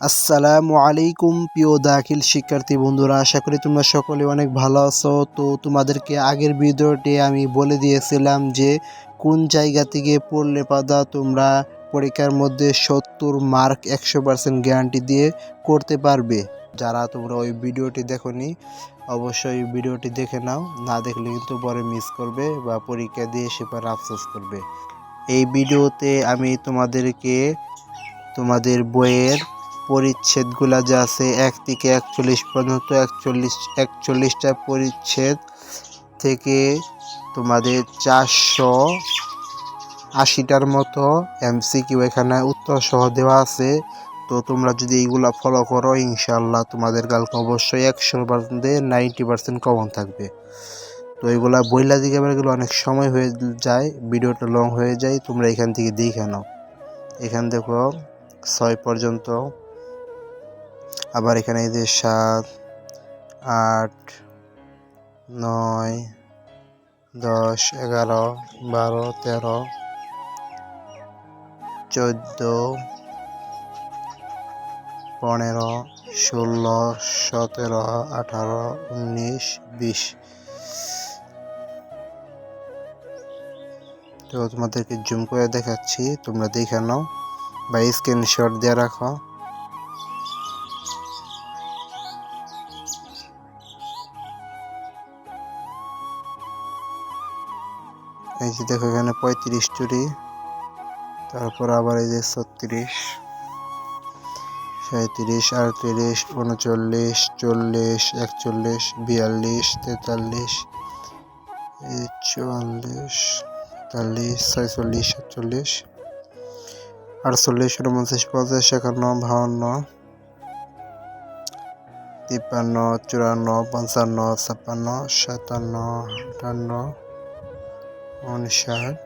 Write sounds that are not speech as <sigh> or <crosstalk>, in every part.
আসসালামু আলাইকুম, প্রিয় দাখিল শিক্ষার্থী বন্ধুরা। আশা করি তোমরা সকলে অনেক ভালো আছো। তো তোমাদেরকে আগের ভিডিওতে আমি বলে দিয়েছিলাম যে, কোন জায়গা থেকে পড়লে পাদা তোমরা পরীক্ষার মধ্যে সত্তর মার্ক একশো পার্সেন্ট গ্যারান্টি দিয়ে করতে পারবে। যারা তোমরা ওই ভিডিওটি দেখোনি, অবশ্যই ভিডিওটি দেখে নাও। না দেখলে কিন্তু পরে মিস করবে বা পরীক্ষা দিয়ে সে পরে আফসোস করবে। এই ভিডিওতে আমি তোমাদেরকে, তোমাদের বইয়ের পরিচ্ছেদগুলা যে আছে, এক থেকে একচল্লিশ পর্যন্ত একচল্লিশ, একচল্লিশটা পরিচ্ছেদ থেকে তোমাদের চারশো আশিটার মতো এমসিকিউ এখানে উত্তর সহ দেওয়া আছে। তো তোমরা যদি এইগুলা ফলো করো ইনশাল্লাহ তোমাদের কালকে অবশ্যই একশো পার্সেন্টে নাইনটি পার্সেন্ট কমন থাকবে। তো এগুলা বইলা দিকে এগুলো অনেক সময় হয়ে যায়, ভিডিওটা লং হয়ে যায়, তোমরা এখান থেকে দেখে নাও। এখান দেখো ছয় পর্যন্ত আবার এখানে এই যে সাত, আট, নয়, দশ, এগারো, বারো, তেরো, চোদ্দ, পনেরো, ষোলো, সতেরো, আঠারো, উনিশ, বিশ। তো তোমাদেরকে জুম করে দেখাচ্ছি, তোমরা দেখে নাও বা স্ক্রিনশট দিয়ে রাখো। এই যে দেখো এখানে পঁয়ত্রিশ চুরি, তারপর আবার এই যে ছত্রিশ সাঁত্রিশ আটত্রিশ, উনচল্লিশ, চল্লিশ, একচল্লিশ, বিয়াল্লিশ, তেতাল্লিশ চুয়াল্লিশ তেতাল্লিশ, ছয়চল্লিশ, সাতচল্লিশ, আটচল্লিশ, উনপঞ্চাশ, পঞ্চাশ, একান্ন, বাহান্ন, তিপ্পান্ন, চুরান্ন, পঞ্চান্ন, ছাপ্পান্ন, সাতান্ন, আটান্ন উনষাট।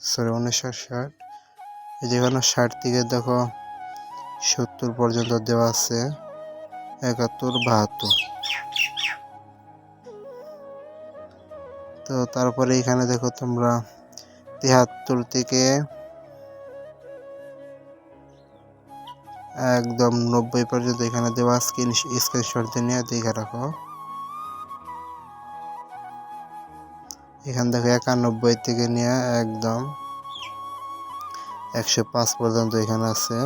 সরি উনিশশো ষাট। যেখানে ষাট থেকে দেখো, সত্তর পর্যন্ত দেওয়া আছে। একাত্তর, বাহাত্তর। তো তারপরে এখানে দেখো তোমরা তিয়াত্তর থেকে একদম নব্বই পর্যন্ত এখানে দেওয়া স্ক্রিন স্ক্রিনশট দিয়ে নিয়ে দেখে রাখো। এখান থেকে একানব্বই থেকে নিয়ে একদম একশো পাঁচ পর্যন্ত এখানে আছে।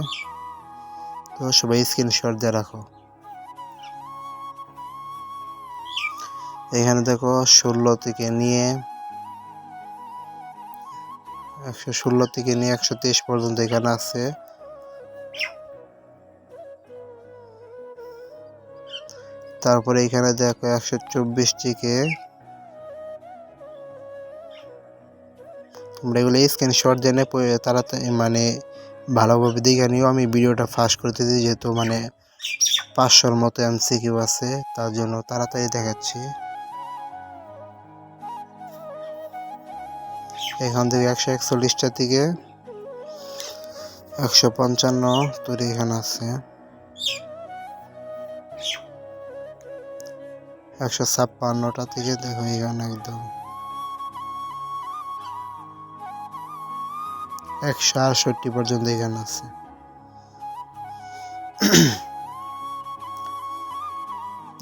তো সবাই স্ক্রিনশট দিয়ে রাখো। এখানে দেখো ষোলো থেকে নিয়ে একশো ষোলো থেকে নিয়ে একশো তেইশ পর্যন্ত এখানে আছে। তারপরে এখানে দেখো একশো চব্বিশ থেকে তোমরা এগুলো স্ক্রিনশট জেনে তারা মানে ভালোভাবে দেখে নিও। আমি ভিডিওটা ফাস্ট করতেছি যেহেতু মানে পাঁচশোর মতো এমসিকিউ আছে, তার জন্য তাড়াতাড়ি দেখাচ্ছি। এখান থেকে একশো একচল্লিশটা থেকে একশো পঞ্চান্ন তৈরি এখানে আছে। একশো ছাপ্পান্নটা থেকে দেখো এখানে একদম। একশো আটষট্টি পর্যন্ত এখানে আছে।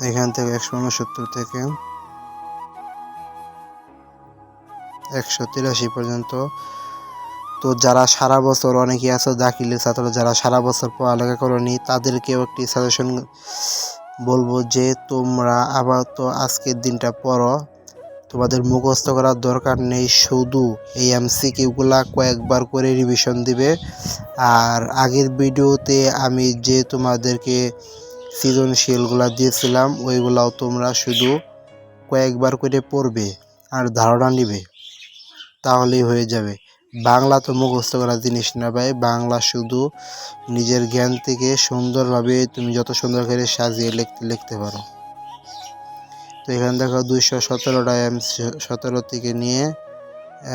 এখান থেকে একশো উনসত্তর থেকে একশো তিরাশি পর্যন্ত। তো যারা সারা বছর অনেকে আছে দাখিলের ছাত্র যারা সারা বছর পড়ালেখা করেনি, তাদেরকেও একটি সাজেশন বলব যে তোমরা আবার তো আজকের দিনটা পড়ো। তোমাদের মুখস্থ করার দরকার নেই, শুধু এই এমসিকিউগুলা কয়েকবার করে রিভিশন দিবে। আর আগের ভিডিওতে আমি যে তোমাদেরকে সৃজনশীলগুলা দিয়েছিলাম, ওইগুলাও তোমরা শুধু কয়েকবার করে পড়বে আর ধারণা নিবে, তাহলেই হয়ে যাবে। বাংলা তো মুখস্থ করার জিনিস না ভাই, বাংলা শুধু নিজের জ্ঞান থেকে সুন্দরভাবে তুমি যত সুন্দর করে সাজিয়ে লিখতে লিখতে পারো। তো এখানে দেখো দুইশো সতেরোটা এম সতেরো থেকে নিয়ে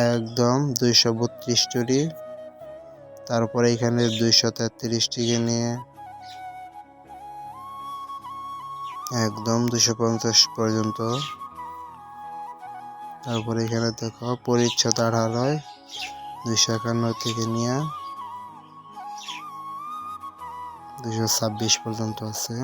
একদম দুইশো বত্রিশ চুরি। তারপরে এখানে দুইশো তেত্রিশ থেকে নিয়ে একদম দুশো পঞ্চাশ পর্যন্ত। তারপরে এখানে দেখো পরিচ্ছদ আঠারোয় দুইশো একান্ন থেকে নিয়ে দুশো ছাব্বিশ পর্যন্ত আছে।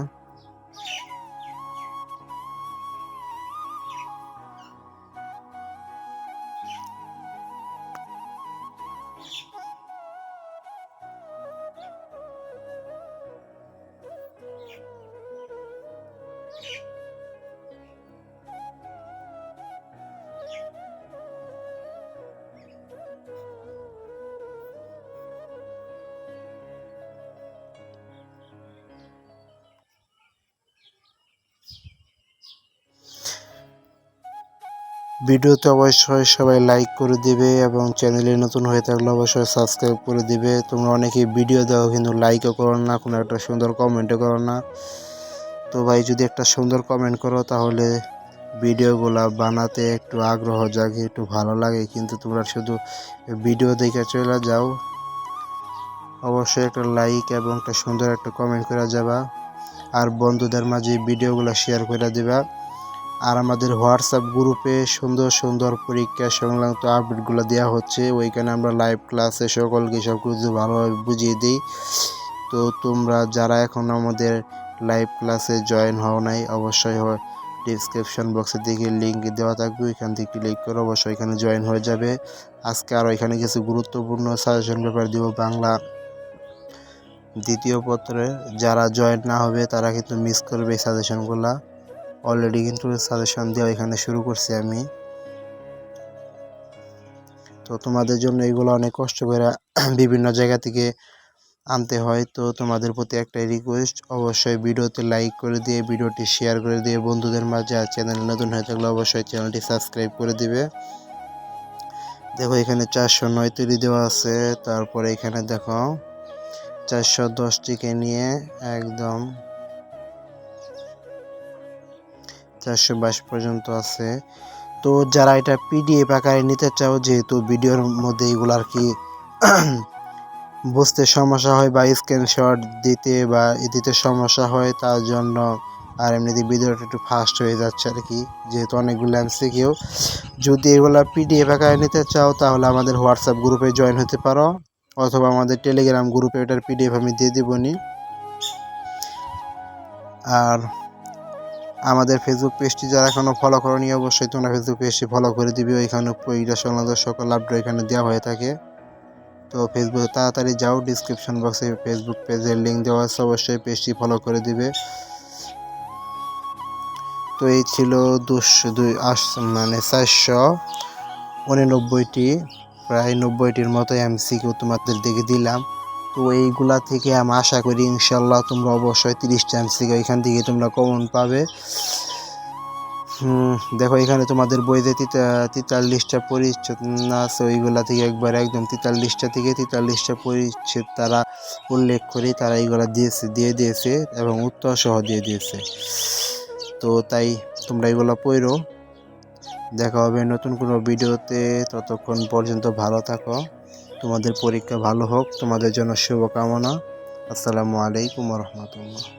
ভিডিওতে অবশ্যই সবাই লাইক করে দিবে এবং চ্যানেলে নতুন হয়ে থাকলে অবশ্যই সাবস্ক্রাইব করে দিবে। তোমরা অনেকেই ভিডিও দাও, কিন্তু লাইকও করো না, কোনো একটা সুন্দর কমেন্টও করো না। তো ভাই, যদি একটা সুন্দর কমেন্ট করো, তাহলে ভিডিওগুলা বানাতে একটু আগ্রহ জাগে, একটু ভালো লাগে। কিন্তু তোমরা শুধু ভিডিও দেখে চলে যাও। অবশ্যই একটা লাইক এবং একটা সুন্দর একটা কমেন্ট করে যাবা। আর বন্ধুদের মাঝে ভিডিওগুলো শেয়ার করে দিবা। আর আমাদের হোয়াটসঅ্যাপ গ্রুপে সুন্দর সুন্দর পরীক্ষা সংক্রান্ত আপডেটগুলো দেওয়া হচ্ছে। ওইখানে আমরা লাইভ ক্লাসে সকলকে সব কিছু ভালোভাবে বুঝিয়ে দিই। তো তোমরা যারা এখন আমাদের লাইভ ক্লাসে জয়েন হও নাই, অবশ্যই ডিসক্রিপশন বক্সের দিকে লিঙ্ক দেওয়া থাকবে। ওইখান থেকে ক্লিক করে, অবশ্যই এখানে জয়েন হয়ে যাবে। আজকে আর এখানে কিছু গুরুত্বপূর্ণ সাজেশন পেপার দিব বাংলা দ্বিতীয় পত্রে। যারা জয়েন না হবে, তারা কিন্তু মিস করবে এই সাজেশনগুলা অলরেডি কিন্তু সাজেশন দেওয়া এখানে শুরু করছি আমি। তো তোমাদের জন্য এগুলো অনেক কষ্ট করে বিভিন্ন জায়গা থেকে আনতে হয়। তো তোমাদের প্রতি একটাই রিকোয়েস্ট অবশ্যই ভিডিওতে লাইক করে দিয়ে, ভিডিওটি শেয়ার করে দিয়ে বন্ধুদের মাঝে আর চ্যানেল নতুন হয়ে থাকলে অবশ্যই চ্যানেলটি সাবস্ক্রাইব করে দিবে। দেখো এখানে চারশো নয় তৈরি দেওয়া আছে, তারপরে এখানে দেখো চারশো দশটিকে নিয়ে একদম চারশো বাইশ পর্যন্ত আছে। তো যারা এটা পিডিএফ আকারে নিতে চাও, যেহেতু ভিডিওর মধ্যে এগুলো আর কি <clears throat> বুঝতে সমস্যা হয় বা স্ক্রিনশট দিতে বা দিতে সমস্যা হয়, তার জন্য আর এমনিতে ভিডিওটা একটু ফাস্ট হয়ে যাচ্ছে আর কি, যেহেতু অনেকগুলো কেউ যদি এগুলো পিডিএফ আকারে নিতে চাও, তাহলে আমাদের হোয়াটসঅ্যাপ গ্রুপে জয়েন হতে পারো, অথবা আমাদের টেলিগ্রাম গ্রুপে এটার পিডিএফ আমি দিয়ে দেবনি আর আমাদের ফেসবুক পেজটি যারা এখনও ফলো করনি, অবশ্যই তোমরা ফেসবুক পেজটি ফলো করে দিবে। ওইখানে সংক্রান্ত সকল আপডেট এখানে দেওয়া হয়ে থাকে। তো ফেসবুকে তাড়াতাড়ি যাও ডিসক্রিপশন বক্সে ফেসবুক পেজের লিঙ্ক দেওয়া আছে, অবশ্যই পেজটি ফলো করে দিবে। তো এই ছিল দুশো দুই আশ মানে চারশো উননব্বইটি, প্রায় নব্বইটির মতো এমসিকিউ তোমাদের দিকে দিলাম। তো এইগুলা থেকে আমি আশা করি ইনশাল্লাহ তোমরা অবশ্যই তিরিশটা থেকে এখান থেকে তোমরা কমন পাবে। দেখো এখানে তোমাদের বইতে তেতাল্লিশটা পরিচ্ছেদ না আছে, ওইগুলা থেকে একবার একদম তেতাল্লিশটা থেকে তেতাল্লিশটা পরিচ্ছেদ তারা উল্লেখ করে তারা এইগুলা দিয়েছে, দিয়ে দিয়েছে এবং উত্তর সহ দিয়ে দিয়েছে। তো তাই তোমরা এগুলো পড়ো। দেখা হবে নতুন কোনো ভিডিওতে, ততক্ষণ পর্যন্ত ভালো থাকো। তোমাদের পরীক্ষা ভালো হোক তোমাদের জন্য শুভকামনা। আসসালামু আলাইকুম রহমতুল্লাহ।